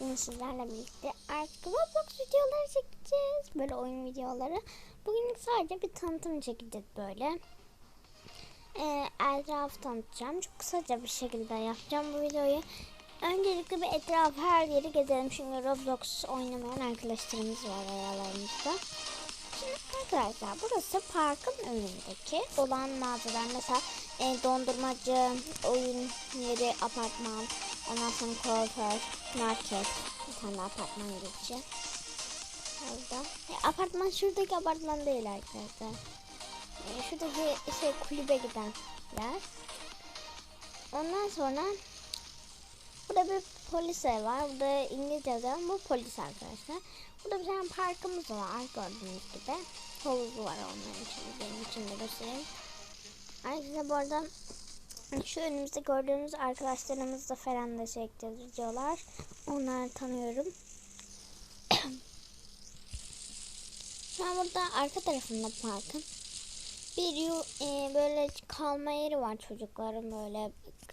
Bugün sizlerle birlikte artık Roblox videoları çekeceğiz. Böyle oyun videoları. Bugün sadece bir tanıtım çekeceğiz böyle. Ee, etrafı tanıtacağım. Çok kısaca bir şekilde yapacağım bu videoyu. Öncelikle bir etraf her yeri gezelim. Çünkü Roblox oynamayan arkadaşlarımız var aralarımızda. Şimdi arkadaşlar burası parkın önündeki olan mağazalar. Mesela e, dondurmacı, oyun yeri, apartman, ondan sonra kuaför, market, bir tane apartman geçiyor. Orada. E, apartman şuradaki apartman değil arkadaşlar. E, şuradaki şey kulübe giden yer. Ondan sonra burada bir polis ev var. Burada İngilizce yazıyor bu polis arkadaşlar. Burada bir tane parkımız var gördüğünüz gibi. Havuzu var onların için. Benim için de göstereyim. Arkadaşlar bu arada şu önümüzde gördüğünüz arkadaşlarımızla falan da videolar. Onları tanıyorum. Ben burada arka tarafında parkın bir e, böyle kalma yeri var çocukların böyle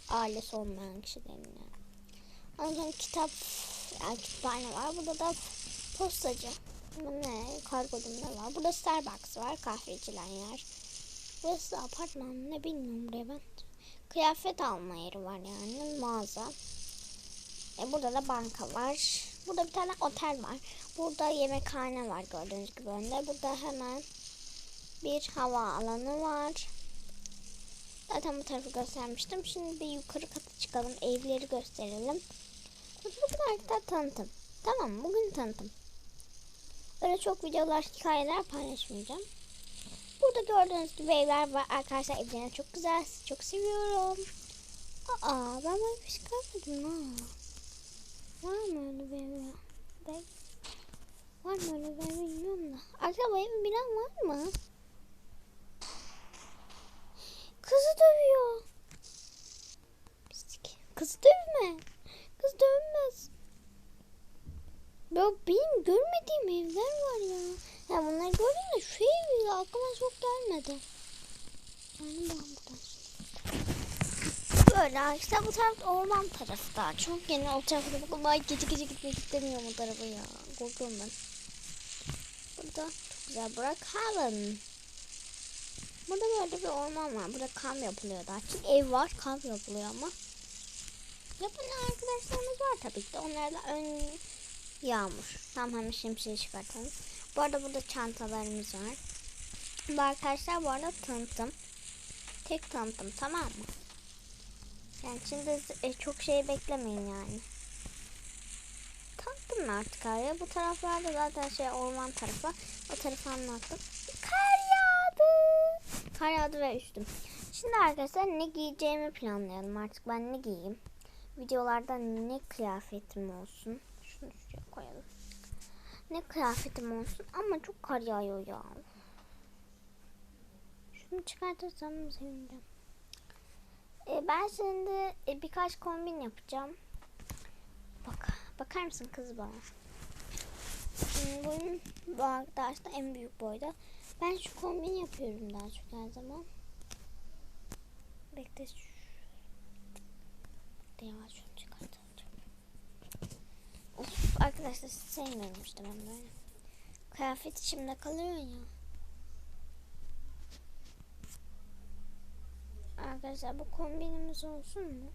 ailesi olmayan kişilerin yani. Ondan kitap yani kütüphane var. Burada da postacı. Bu ne? Kargoda ne var? Burada Starbucks var. Kahve içilen yer. Burası apartman ne bilmiyorum buraya ben. Kıyafet alma yeri var yani mağaza. E burada da banka var. Burada bir tane otel var. Burada yemekhane var gördüğünüz gibi önde. Burada hemen bir hava alanı var. Zaten bu tarafı göstermiştim. Şimdi bir yukarı kata çıkalım. Evleri gösterelim. Bugün arkadaşlar tanıtım. Tamam? Bugün tanıtım. Öyle çok videolar, hikayeler paylaşmayacağım. Burada gördüğünüz gibi evler var. Arkadaşlar evlerini çok güzel. Çok seviyorum. Aa ben böyle bir şey görmedim ha. Var mı öyle bir ev? Ben... Var mı öyle bir ev bilmiyorum da. Bu evi bilen var mı? Kızı dövüyor. Pislik. Kızı dövme. Kız dövmez. Ya benim görmediğim evler var ya. Ya bunları gördüm de şu ev aklıma çok gelmedi. Yani ben buradan. Böyle arkadaşlar bu taraf orman tarafı daha çok. Yine o tarafa da bakın. Ay gece gece gitmek istemiyorum o tarafa ya. Korkuyorum ben. Burada güzel Burak Haven. Burada böyle bir orman var. Burada kamp yapılıyor daha çok. Ev var kamp yapılıyor ama. Yapan arkadaşlarımız var tabii ki de. Onlarla ön yağmur. Tamam hemen şemsiye çıkartalım. Bu arada burada çantalarımız var. Bu arkadaşlar bu arada tanıtım. Tek tanıtım tamam mı? Yani şimdi e, çok şey beklemeyin yani. Tanıttım artık abi. Bu taraflarda zaten şey orman tarafı. O tarafı anlattım. Kar yağdı. Kar yağdı ve üstüm. Şimdi arkadaşlar ne giyeceğimi planlayalım. Artık ben ne giyeyim? Videolarda ne kıyafetim olsun. Şunu şuraya koyalım. Ne kıyafetim olsun ama çok kar yağıyor ya. Şunu çıkartırsam sevineceğim. Ee, ben şimdi e, birkaç kombin yapacağım. Bak, bakar mısın kız bana? Boyum bu arkadaşta en büyük boyda. Ben şu kombin yapıyorum daha çok her zaman. Bekle şu. Bekle yavaş. Of arkadaşlar sevmiyorum işte ben böyle. Kıyafet içimde kalıyor ya. Arkadaşlar bu kombinimiz olsun mu?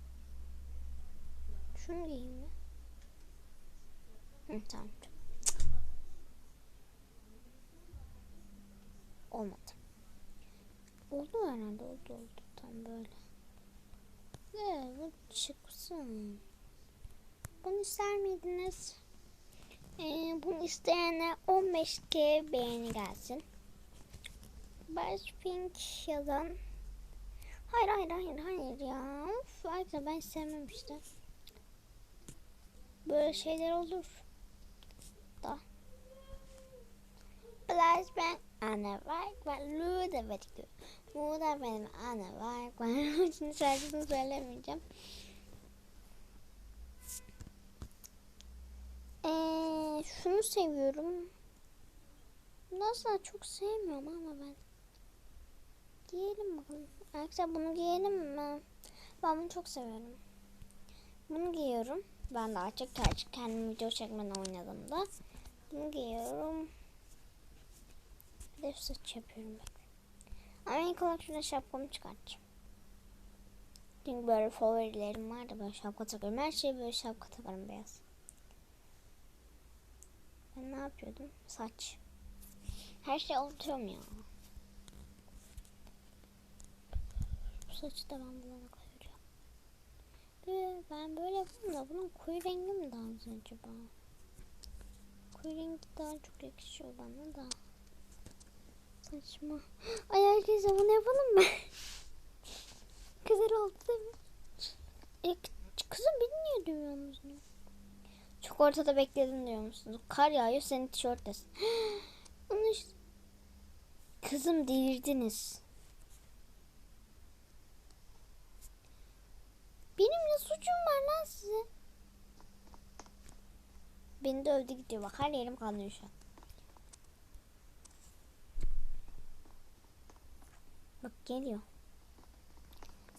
Şunu giyeyim mi? Hı, tamam. Olmadı. Oldu herhalde oldu oldu tam böyle. Ee, bu çıksın. Bunu ister miydiniz? Ee, bunu isteyene 15k beğeni gelsin. Pink yazan. Hayır hayır hayır hayır ya. Of, arkadaşlar ben sevmem işte. Böyle şeyler olur. Da. Blaş ben ana var. Ben Lu da bekliyor. Bu da benim ana var. Ben şimdi şarkısını söylemeyeceğim. Ee, şunu seviyorum. Nasıl çok sevmiyorum ama ben. Giyelim bakalım. Arkadaşlar bunu giyelim mi? Ben bunu çok seviyorum. Bunu giyiyorum. Ben daha çok gerçek kendim video çekmeden oynadım da. Bunu giyiyorum. Bir de saç yapıyorum bak. Ama ilk olarak şurada şapkamı çıkartacağım. Çünkü böyle favorilerim var da böyle şapka takıyorum. Her şeye böyle şapka takarım beyaz. Ne yapıyordum? Saç. Her şeyi unutuyorum ya. Bu saçı da ben bulana koyacağım. Ben böyle yapıyorum da bunun koyu rengi mi daha güzel acaba? Koyu rengi daha çok yakışıyor bana da. Saçma. Ay herkese bunu yapalım mı? Güzel oldu değil mi? E, kızım beni niye dövüyorsunuz? Çok ortada bekledin diyor musunuz? Kar yağıyor senin tişörttesin. Onu işte... Kızım delirdiniz. Benim ne suçum var lan size? Beni dövdü gidiyor bak her yerim kanıyor şu an. Bak geliyor.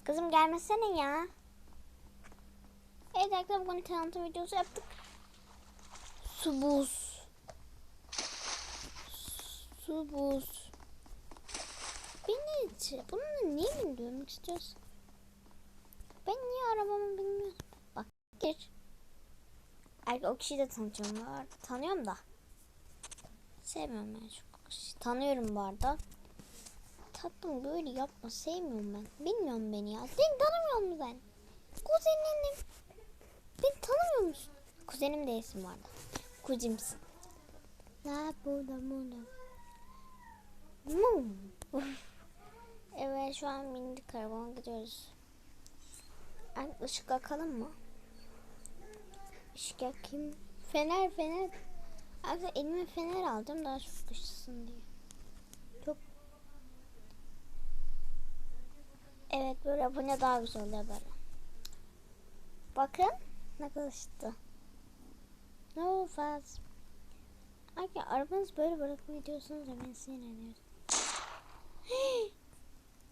Kızım gelmesene ya. Evet arkadaşlar bugün tanıtım videosu yaptık. Su buz. Su buz. Beni bununla niye mi dövmek istiyorsun? Ben niye arabamı bilmiyorum. Bak gir. Erkek o kişiyi de tanıyorum. Tanıyorum da. Sevmiyorum ben çok. kişi. Tanıyorum bu arada. Tatlım böyle yapma. Sevmiyorum ben. Bilmiyorum beni ya. Seni tanımıyor musun sen? Kuzenim. Beni tanımıyor musun? Kuzenim değilsin bu arada. Kuzimsin. La burada burada. Hmm. evet şu an bindik arabama gidiyoruz. Ay, ışık yakalım mı? Işık yakayım. Fener fener. Arkadaşlar elime fener aldım daha çok ışısın diye. Çok. Evet böyle abone daha güzel oluyor böyle. Bakın ne kadar ışıktı. No fast. Arkadaşlar arabanızı böyle bırakıp gidiyorsunuz da ben sinirleniyorum.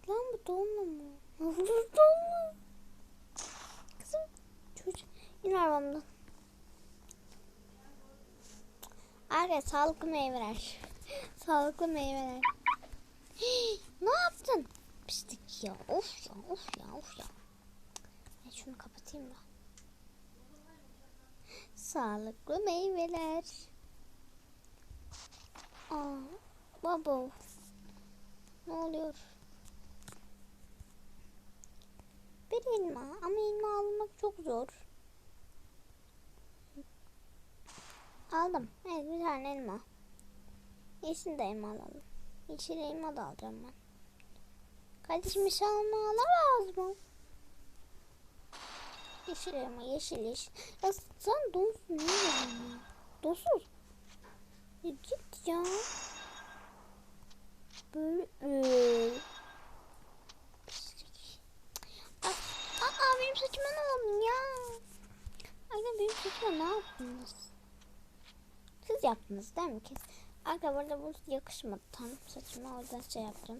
Lan bu donla mı? Bu donla. Kızım çocuk in arabamdan. Arkadaşlar sağlıklı meyveler. sağlıklı meyveler. ne yaptın? Pislik ya. Of ya of ya of ya. Ben şunu kapatayım da. Sağlıklı meyveler. Aa, baba. Ne oluyor? Bir elma ama elma almak çok zor. Aldım. Evet bir tane elma. Yeşil de elma alalım. Yeşil elma da alacağım ben. Kardeşim bir alma alamaz mı? Yeşil elma yeşil yeşil. Ya sen donsun niye dedin ya? Donsuz. Ya git ya. Böyle ee. Pislik. Aa, benim saçıma ne oldu ya? Ay benim saçıma ne yaptınız? Siz yaptınız değil mi ki? Arkadaşlar burada bu yakışmadı tam saçıma o yüzden şey yaptım.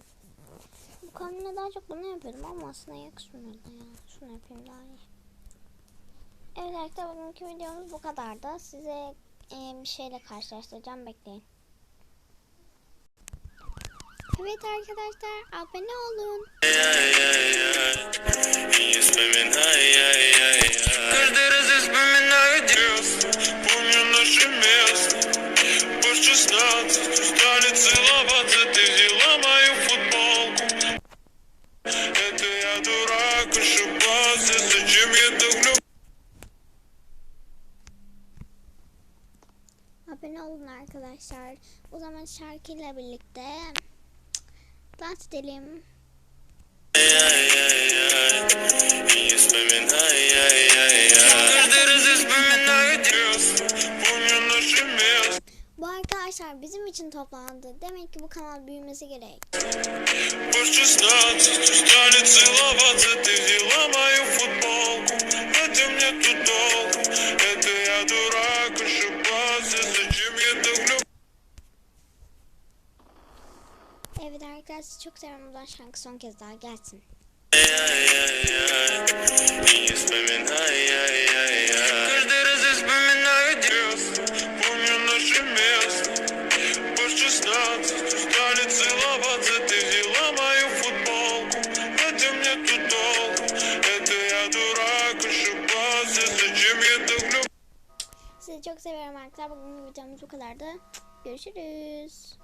Bu kamera daha çok bunu yapıyordum ama aslında yakışmıyordu ya. Şunu yapayım daha iyi. Evet arkadaşlar bugünkü videomuz bu kadardı. Size e, bir şeyle karşılaştıracağım. Bekleyin. Evet arkadaşlar abone olun. Just not, just not, it's a arkadaşlar. O zaman şarkıyla birlikte dans edelim. Bu arkadaşlar bizim için toplandı. Demek ki bu kanal büyümesi gerek. Futbolku, sizi çok seviyorum. Buradan şarkı son kez daha gelsin. Sizi çok seviyorum arkadaşlar. Bugün videomuz bu kadardı. Görüşürüz.